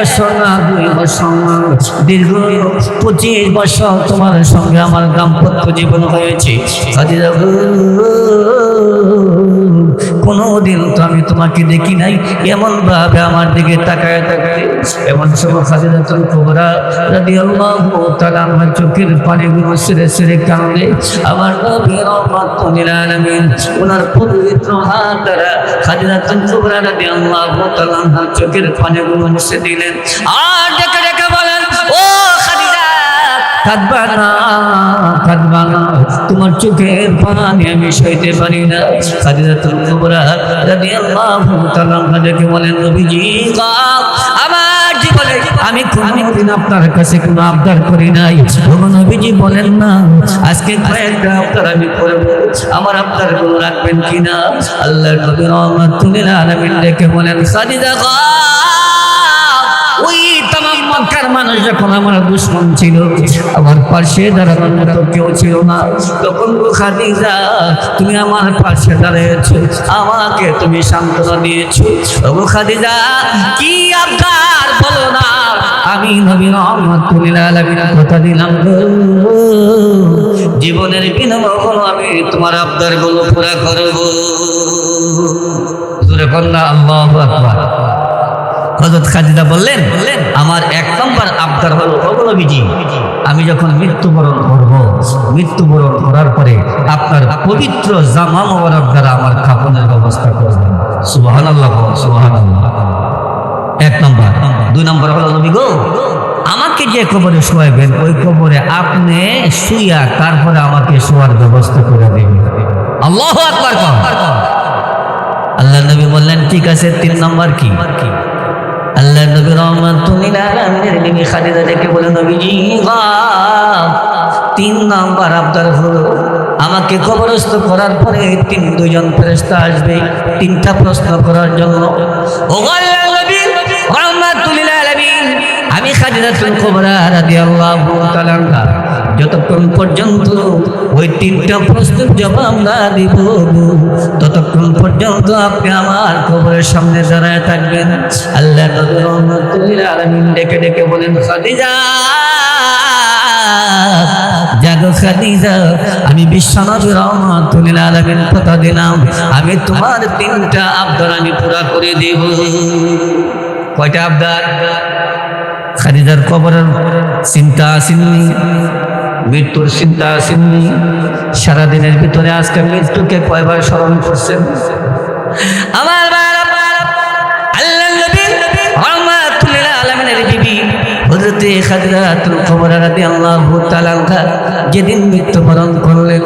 এক বছর না দুই বছর না দীর্ঘ পঁচিশ বছর তোমার সঙ্গে আমার দাম্পত্য জীবন হয়েছে। কোনোদিন তো আমি তোমাকে দেখি নাই। এমন ভাবে আমার দিকে তাকায় তাকায় এমন সময় খাদিজা তুমি কোবরা রাদি আল্লাহ তালা আমার চোখের পানিগুলো সেরে সেরে কাঁদে আমার নবী রহমাতুল্লিল আলামিন ওনার পবিত্র হাত দ্বারা খাদিজা তুমি কোবরা রাদি আল্লাহ তালা আমার চোখের পানিগুলো মুছে দিলেন। আর ডেকে ডেকে বলেন, ও খাদিজা কাঁদবা না তোমার চোখের পানি, আমি সইতে পারি না। খাদিজা তুল কুবরা রাদিয়াল্লাহু তাআলা দেখে বলেন, নবীজি আমার জীবনে আমি কোনোদিন আপনার কাছে কোনো আবদার করি নাই। নবীজি বলেন, না, আজকে কয়েকটা আবদার আমি করব। আমার আবদারগুলো রাখবেন কিনা? আল্লাহ নবী রহমাতুল্লিল আলামিন দেখে বলেন, খাদিজা মক্কার মানুষ যখন আমার দুশ্মন ছিল, আমার পাশে দাঁড়ানোর মতো কেউ ছিল না। তখন খাদিজা, তুমি আমার পাশে দাঁড়িয়েছো, আমাকে তুমি সান্ত্বনা দিয়েছ। ও খাদিজা, কি আবদার বলো না, আমি নবী রহমাতুল্লিল আলামিন কথা দিলাম জীবনের বিনিময় আমি তোমার আবদারগুলো পুরা করব। জোরে আকবার। হজরত খাদিজা বললেন, আমার এক নম্বর আবদার হলো অবলবিজি আমি যখন মৃত্যুবরণ করব, মৃত্যুবরণ করার পরে আপনার পবিত্র জামা মোবারক দ্বারা আমার খাপনের ব্যবস্থা করবেন সুবাহান আল্লাহ সুবাহান আল্লাহ এক নম্বর। দুই নম্বর হলো, নবী গো, আমাকে যে কবরে শোয়াবেন ওই কবরে আপনি শুইয়া তারপরে আমাকে শোয়ার ব্যবস্থা করে দেবেন আল্লাহ আকবার আল্লাহ নবী বললেন, ঠিক আছে, তিন নম্বর কি? আল্লাহ নবী রহমাতুল্লিল আলামিনের বিবি খাদিজা ডেকে বলে, নবীজি তিন নাম্বার আবদার হলো, আমাকে কবরস্থ করার পরে তিন দুজন ফেরেশতা আসবে, তিনটা প্রশ্ন করার জন্য। আমি খাদিজাতুল কুবরা রাদিয়াল্লাহু তাআলা যতক্ষণ পর্যন্ত ওই তিনটা প্রশ্নের জবাব না দিব, ততক্ষণ পর্যন্ত আপনি আমার খবরের সামনে দাঁড়ায় থাকবেন। আল্লাহ আলামিন ডেকে ডেকে বলেন, খাদিজা, জাগো খাদিজা, আমি বিশ্বনবী রহমাতুল্লিল আলামিন কথা দিলাম, আমি তোমার তিনটা আবদার আমি পুরা করে দেব। কয়টা আবদার? খাদিজার কবরের চিন্তা আসেননি। মৃত্যুর চিন্তা আসেননি সারাদিনের ভিতরে আজকে মৃত্যুকে কয়বার স্মরণ করছেন? আমার হযরতে খাদিজাতুল কুবরা রাদিয়াল্লাহু তাআলা যেদিন মৃত্যুবরণ করলেন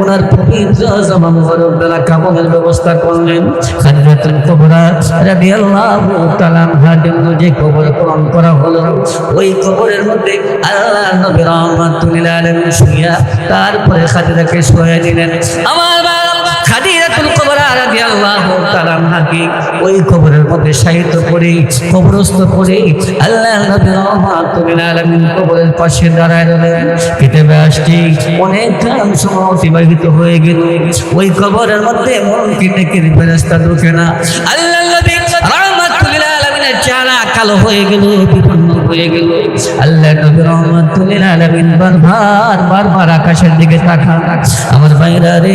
ওনার পবিত্র জামা মুবারক দ্বারা কাপড়ের ব্যবস্থা করলেন। খাদিজাতুল কুবরা রাদিয়াল্লাহু তাআলা জন্য যে কবর পূরণ করা হলো ওই কবরের মধ্যে আল্লাহ নবী রহমাতুল্লিল আলামিন শুইয়া তারপরে খাদিজাকে শুয়ে দিলেন আমার বাবা, খাদিজাতুল কুবরা রাদিয়াল্লাহু তাআলা ওই কবরের মধ্যে শায়িত করে, কবরস্থ করে আল্লাহ কবরের পাশে দাঁড়ায় অনেক সময় অতিবাহিত হয়ে গেল। ওই কবরের মধ্যে ঢুকে না। আল্লাহ কালো হয়ে হয়ে আল্লাহ আকাশের দিকে তাকান। আমার ভাইরা রে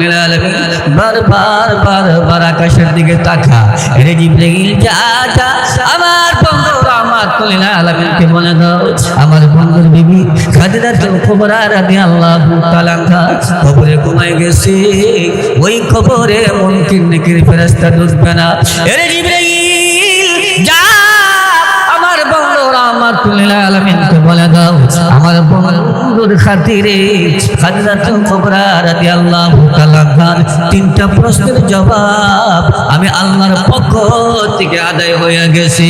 রে আমার বন্ধু রহমাতুল্লিল আলামিন বার বার বার বার আকাশের দিকে তাকা। রে জিব্রাইল আমার বন্ধু রাহমাতুল্লিল আলামিনকে বলে দাও। আমার বন্ধুর বিবি খাদিজাতুল কুবরা রাদিয়াল্লাহু তাআলা কবরে ঘুমায় গেছে। ওই ঢুকবে না। আমার বন্ধু আলামিনকে বলে দাও। আমার বন্ধুর খাতিরে খাদিজাতুল কুবরা রাদিয়াল্লাহু তাআলা তিনটা প্রশ্নের জবাব আমি আল্লাহর পক্ষ থেকে আদায় হয়ে গেছি।